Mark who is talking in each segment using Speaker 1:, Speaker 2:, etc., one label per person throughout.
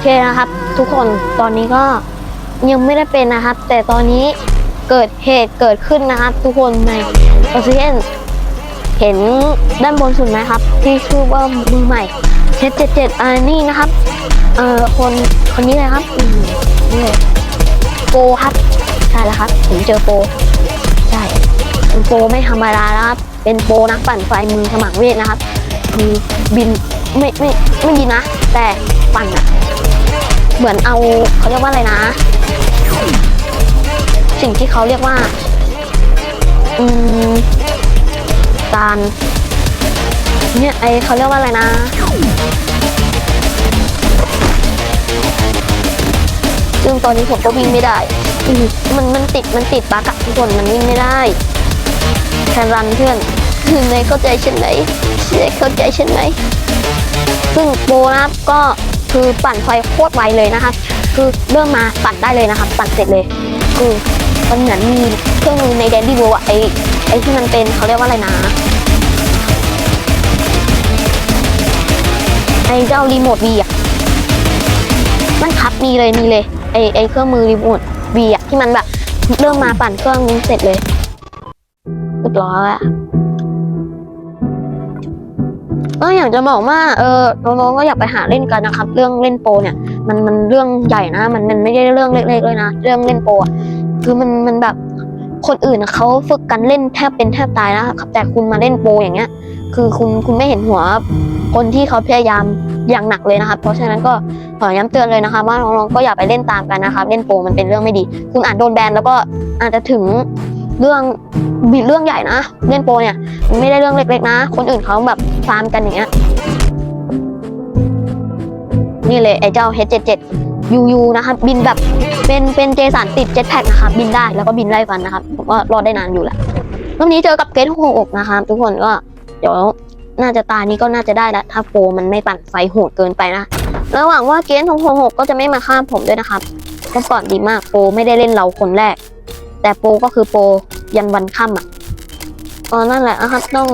Speaker 1: เคนะครับ ทุกคนตอนนี้ก็ยังไม่ได้เป็นนะครับ แต่ตอนนี้เกิดเหตุเกิดขึ้นนะครับ ทุกคนในออซิเนเห็นด้านบนสุดไหมครับ ที่ชื่อว่ามือใหม่เจ็ดเจ็ดเจ็ดอันนี้นะครับเอ่อคนคนนี้เลยครับนี่เลยโปครับใช่แล้วครับผมเจอโปใช่เป็นโปไม่ธรรมดานะครับ เป็นโปนักปั่นไฟมือสมัครเวทนะครับคือบินไม่ไม่ไม่บินนะ แต่ปั่นอะ เหมือนเอาเขาเรียกว่าอะไรนะ สิ่งที่เขาเรียกว่า อืมการเนี่ยไอเขาเรียกว่าอะไรนะซึ่งตอนนี้ผมก็วิ่งไม่ได้มันมันติดมันติดบั๊กอะทุกคนมันวิ่งไม่ได้แค่รันเพื่อนคือในเข้าใจฉันไหมในเข้าใจฉันไหมซึ่งโบนะครับก็ คือปั่นไฟโคตรไวเลยนะครับคือเริ่มมาปั่นได้เลยนะครับปั่นเสร็จเลย คือมันเหมือนมีเครื่องมือในแดนดี้โบอะไอไอที่มันเป็นเขาเรียกว่าอะไรนะไอเจ้ารีโมทวีอะมันขับมีเลยมีเลยไอไอเครื่องมือรีโมทวีอะที่มันแบบเริ่มมาปั่นเครื่องนึงเสร็จเลยเรียบร้อยอะ ก็อยากจะบอกว่าเออน้องๆก็อยากไปหาเล่นกันนะครับ เรื่องเล่นโปเนี่ยมันมันเรื่องใหญ่นะ มันมันไม่ได้เรื่องเล็กๆเลยนะเรื่องเล่นโปะคือมันมันแบบคนอื่นเขาฝึกกันเล่นแทบเป็นแทบตายนะครับแต่คุณมาเล่นโปอย่างเงี้ย คือคุณคุณไม่เห็นหัวคนที่เขาพยายามอย่างหนักเลยนะครับ เพราะฉะนั้นก็ขอย้ำเตือนเลยนะคะว่าน้องๆก็อย่าไปเล่นตามกันนะคะเล่นโปมันเป็นเรื่องไม่ดี คุณอาจโดนแบนแล้วก็อาจจะถึง เรื่องบิดเรื่องใหญ่นะ เล่นโปรเนี่ยไม่ได้เรื่องเล็กๆนะ คนอื่นเขาแบบฟาร์มกันอย่างเงี้ยนี่เลยไอ้เจ้า H77 UU นะครับบินแบบเป็นเป็นเจสันติดเจ็ตแพ็กนะครับบินได้แล้วก็บินไล่ฟันนะครับผมว่ารอดได้นานอยู่แหละรอบนี้เจอกับเกตหกนะครับทุกคนก็เดี๋ยวน่าจะตานี้ก็น่าจะได้ล้วถ้าโปรมันไม่ปั่นไฟโหดเกินไปนะระหว่างว่าเกณฑ์ของหกก็จะไม่มาข้ามผมด้วยนะครับก็ก่อนดีมากโปรไม่ได้เล่นเราคนแรก แต่โปรก็คือโปรยันวันค่ำอะอ๋อนั่นแหละนะครับต้อง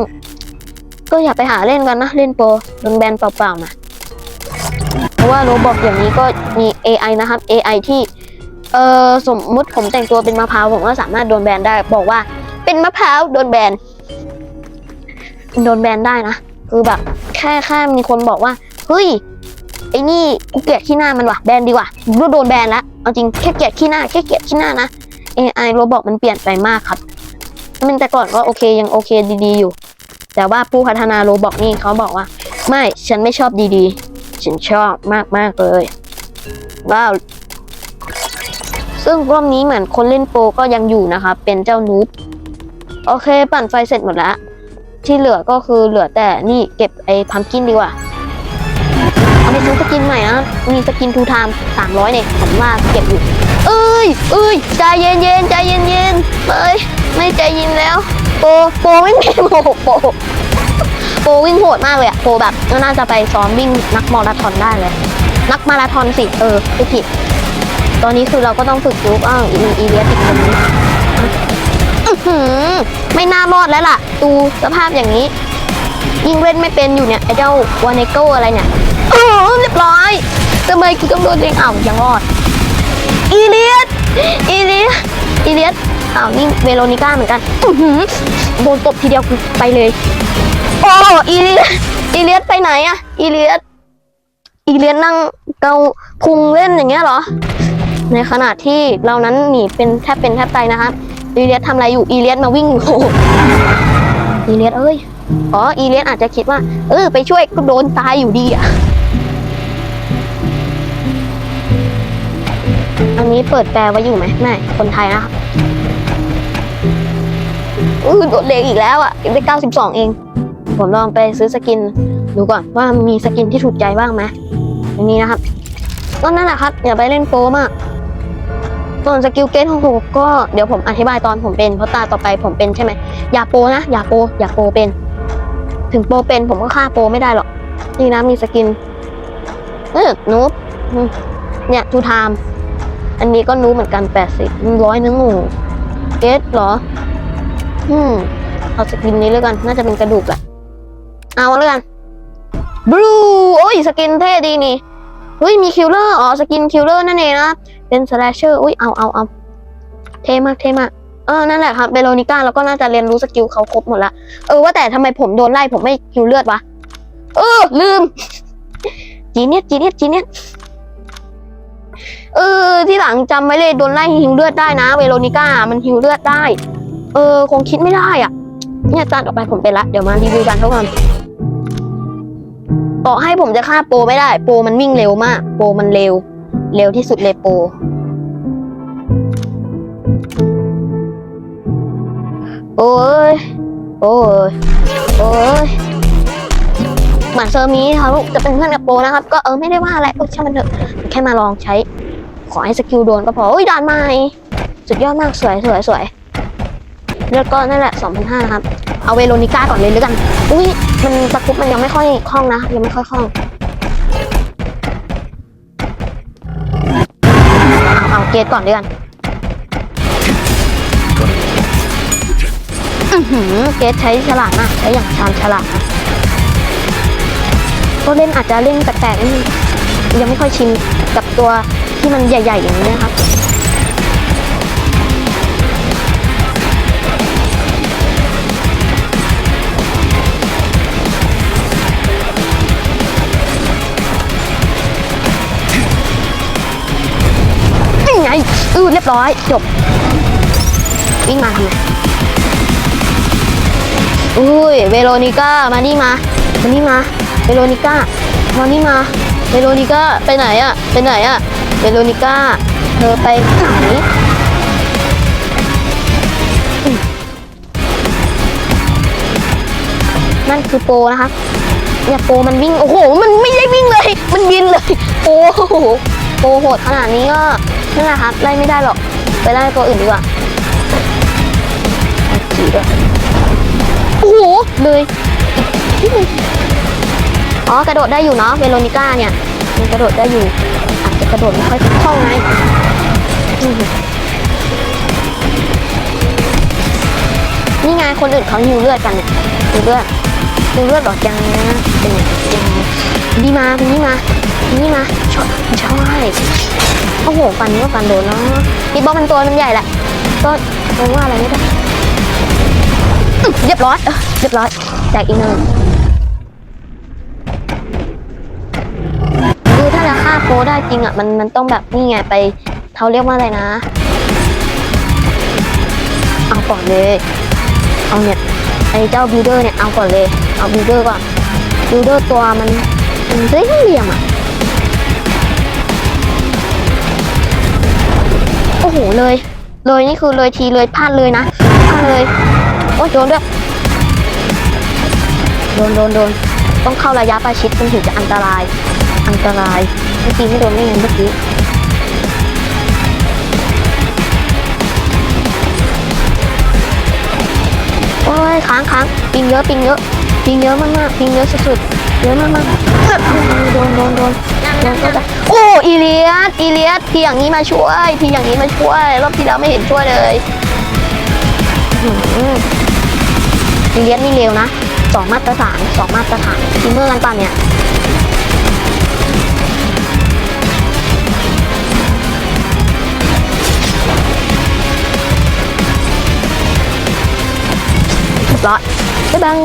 Speaker 1: ก็อย่าไปหาเล่นกันนะ เล่นโปรโดนแบนเปล่าๆนะเพราะว่าโรบอกอย่างนี้ก็มี AI นะครับ AI ที่เออสมมุติผมแต่งตัวเป็นมะพร้าวผมก็สามารถโดนแบนได้ บอกว่า เป็นมะพร้าวโดนแบนโดนแบนได้นะคือแบบแค่แค่มีคนบอกว่าเฮ้ยไอ้นี่กูเกลียดขี้หน้ามันว่ะแบนดีกว่ารู้โดนแบนแล้วเอาจริงแค่เกลียดขี้หน้าแค่เกลียดขี้หน้านะ AI โรบอกมันเปลี่ยนไปมากครับมันแต่ก่อนก็โอเคยังโอเคดีๆอยู่ แต่ว่าผู้พัฒนาโรบอกนี่เขาบอกว่า ไม่ฉันไม่ชอบดีๆ ฉันชอบมากๆเลยว้าวซึ่งรอบนี้เหมือนคนเล่นโปรก็ยังอยู่นะครับเป็นเจ้านูบโอเค ปั่นไฟเสร็จหมดแล้ว ที่เหลือก็คือเหลือแต่นี่เก็บไอ้พัมกินดีกว่าเอาไปซื้อสกินใหม่นะมีสกินทูไทม์สามร้อยเนี่ยผมว่าเก็บอยู่ เอ้ยเอ้ยใจเย็นเย็นใจเย็นเย็นเอ้ยไม่ใจเย็นแล้ว โปโปรไม่มีโปโปโปวิ่งโหดมากเลยอะโปแบบน่าจะไปซ้อมวิ่งนักมาราธอนได้เลย นักมาราธอนสิเออไม่ผิด ตอนนี้คือเราก็ต้องฝึกยุกอ้าวอีอีเลียสอีกคนนึงอื้ไม่น่ารอดแล้วล่ะ ดูสภาพอย่างนี้ ยิ่งเล่นไม่เป็นอยู่เนี่ยไอเจ้าวาเนโกอะไรเนี่ยโอ้เรียบร้อยทำไมกูต้องโดนเองอ้าวยังรอด อีเลียสอีเลียสอีเลียสอ้าวนี่เวโรนิก้าเหมือนกันอื้อหือโดนตบทีเดียวกูไปเลยโอ้อีเลียสอีเลียสไปไหนอะอีเลียสอีเลียสนั่งเกาพุงเล่นอย่างเงี้ยเหรอ ในขณะที่เรานั้นหนีเป็นแทบเป็นแทบตายนะครับอีเลียสทำอะไรอยู่อีเลียสมาวิ่งอยู่อีเลียสเอ้ยอ๋ออีเลียสอาจจะคิดว่า เออไปช่วยก็โดนตายอยู่ดีอะ อันนี้เปิดแปลไว้อยู่ไหมไม่ คนไทยนะครับอือโดดเลงอีกแล้วอะได้92เอง ผมลองไปซื้อสกินดูก่อนว่ามีสกินที่ถูกใจบ้างไหมอย่างนี้นะครับก็นั่นแหละครับ อย่าไปเล่นโปมากส่วนสกิลเกตของผมก็เดี๋ยวผมอธิบายตอนผมเป็นเพราะตาต่อไปผมเป็นใช่ไหมอย่าโปนะ อย่าโป อย่าโปเป็น ถึงโปเป็นผมก็ฆ่าโปไม่ได้หรอกนี่นะมีสกิน เออนูบเนี่ยทูไทม์ อันนี้ก็นูบเหมือนกันแปดสิบร้อยนึงหมูเกตเหรอ อืม เอาสกินนี้แล้วกัน น่าจะเป็นกระดูกแหละ เอาแล้วกัน บลู โอ้ย สกินเท่ดีนี่ เฮ้ย มีคิลเลอร์ อ๋อ สกินคิลเลอร์นั่นเองนะ เป็นสแลชเชอร์ อุ้ย เอาเอาเอาเท่มากเท่มากเออ นั่นแหละครับเบโลนิก้าแล้วก็น่าจะเรียนรู้สกิลเขาครบหมดละ เออ ว่าแต่ทำไมผมโดนไล่ผมไม่คิวเลือดวะ เออ ลืม จีเนียสจีเนียสจีเนียส เออ ที่หลังจำไว้เลยโดนไล่ฮิวเลือดได้นะเวโรนิก้ามันฮิวเลือดได้ เออ คงคิดไม่ได้อะ เนี่ยจานต่อไปผมเป็นละ เดี๋ยวมารีวิวกันเท่ากันต่อให้ผมจะฆ่าโปไม่ได้ โปมันวิ่งเร็วมาก โปมันเร็ว เร็วที่สุดเลยโป โอ้ย โอ้ย โอ้ยหมือนเซอร์มีเขาจะเป็นเพื่อนกับโปนะครับ ก็เออไม่ได้ว่าอะไรเออช่างมันเถอะแค่มาลองใช้ ขอให้สกิลโดนก็พอเอ้ยด่านใหม่สุดยอดมากสวยสวยสวยเลือดก็นั่นแหละ2,500นะครับ เอาเวโรนิก้าก่อนเลยแล้วกัน อุ้ยมันตะคุบมันยังไม่ค่อยคล่องนะ ยังไม่ค่อยคล่อง เอาเกตก่อนด้วยกันอือหือเกตใช้ฉลาดมากใช้อย่างชาญฉลาดก็เล่นอาจจะเล่นแปลกๆยังไม่ค่อยชินกับตัว ที่มันใหญ่ ๆ อย่างนี้นะครับนี่ไงอือเรียบร้อย จบ วิ่งมาทำไมอุ้ย เวโรนิก้า มานี่มา มานี่มา เวโรนิก้า มานี่มา เวโรนิก้า ไปไหนอะไปไหนอะ เวโรนิก้า เธอไปไหนนั่นคือโปนะคะเนี่ยโปมันวิ่ง โอ้โห มันไม่ได้วิ่งเลย มันบินเลยโอ้โหโปโหดขนาดนี้ก็นั่นแหละครับไล่ไม่ได้หรอก ไปไล่ตัวอื่นดีกว่าจีด้วยโอ้โห เลยอ๋อกระโดดได้อยู่เนาะ เวโรนิก้าเนี่ย มันกระโดดได้อยู่ จะกระโดดไม่ค่อยคล่องไงนี่ไงคนอื่นเขาหิวเลือดกันเนี่ยหิวเลือดหิวเลือดบอกยังนะเป็นยังดีมาเป็นนี่มาเป็นนี่มาชอบชอบโอ้โหฟันก็ฟันโดนเนาะพี่บอลมันตัวมันใหญ่แหละก็มองว่าอะไรไม่ได้อื้อเรียบร้อยเรียบร้อยแตกอีกหนึ่งคือถ้าจะฆ่า โปรได้จริงอะมันมันต้องแบบนี่ไงไปเขาเรียกว่าอะไรนะ เอาก่อนเลย เอาเนี่ยไอ้เจ้าบิวเดอร์เนี่ยเอาก่อนเลย เอาบิวเดอร์ก่อนบิวเดอร์ตัวมันมันเรียเหลี่ยมอะโอ้โหเลย เลยนี่คือเลยทีเลยพลาดเลยนะพลาดเลยโอ้โดนด้วยโดนโดนโดนต้องเข้าระยะประชิดมันถึงจะอันตราย อันตราย เมื่อกี้ไม่โดนไม่งั้นเมื่อกี้โอ้ยค้างค้างปิงเยอะปิงเยอะปิงเยอะมากมากๆปิงเยอะสุดๆเยอะมากมากๆโดนโดนโดนโดนก็จะโอ้อีเลียสอีเลียสทีอย่างนี้มาช่วยทีอย่างนี้มาช่วยรอบที่แล้วไม่เห็นช่วยเลยอีเลียสนี่เร็วนะสองมาตรฐานสองมาตรฐานทีเมอร์กันป่ะเนี่ย บร้อยบ๊ายบาย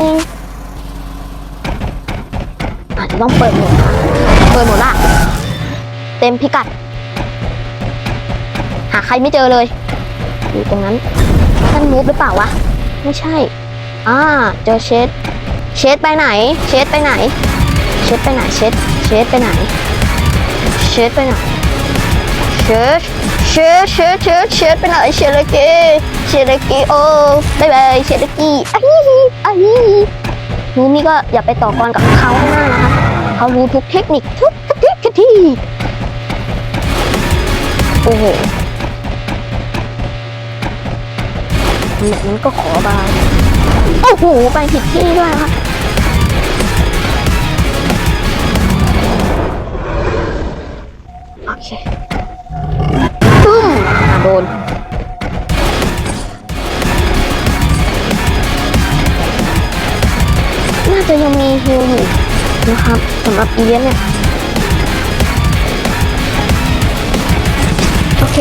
Speaker 1: อาจจะต้องเปิดหมดเปิดหมดละเต็มพิกัด หาใครไม่เจอเลย อยู่ตรงนั้นท่านมูฟหรือเปล่าวะ ไม่ใช่ อ่า เจอเชดเชดไปไหน เชดไปไหน เชดไปไหน เชดเชดไปไหน เชดไปไหน เชด เชดเชดเชดเชดไปไหนเชดเลกีเชดเลกีโอ้บายบายเชดเลกีอ้ฮีอ้ฮีนูนี่ก็อย่าไปต่อกรกับเขาให้มากนะคะเขารู้ทุกเทคนิคทุกเทคนิคที่โอ้โหแบบนั้นก็ขอบายโอ้โหไปผิดที่ด้วยครับ ดน น่าจะยังมีฮิลอยู่นะครับสำหรับเอียนเนี่ย โอเค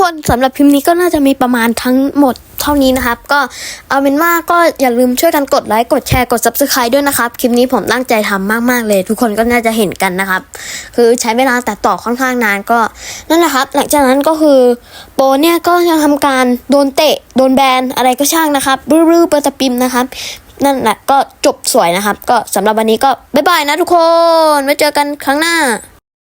Speaker 1: คนะทุกคนสำหรับคลิปนี้ก็น่าจะมีประมาณทั้งหมดเท่านี้นะครับ ก็เอาเป็นว่าก็อย่าลืมช่วยกันกดไลค์กดแชร์กด subscribe ด้วยนะครับ คลิปนี้ผมตั้งใจทำมากๆเลย ทุกคนก็น่าจะเห็นกันนะครับ คือใช้เวลาแตัดต่อค่อนข้างนานก็นั่นแหละครับ หลังจากนั้นก็คือโปเนี่ยก็ยังทำการโดนเตะโดนแบนอะไรก็ช่างนะครับรื้อๆเปิดตะปิมนะครับนั่นแหละก็จบสวยนะครับ ก็สำหรับวันนี้ก็บ๊ายบายนะทุกคนไว้เจอกันครั้งหน้า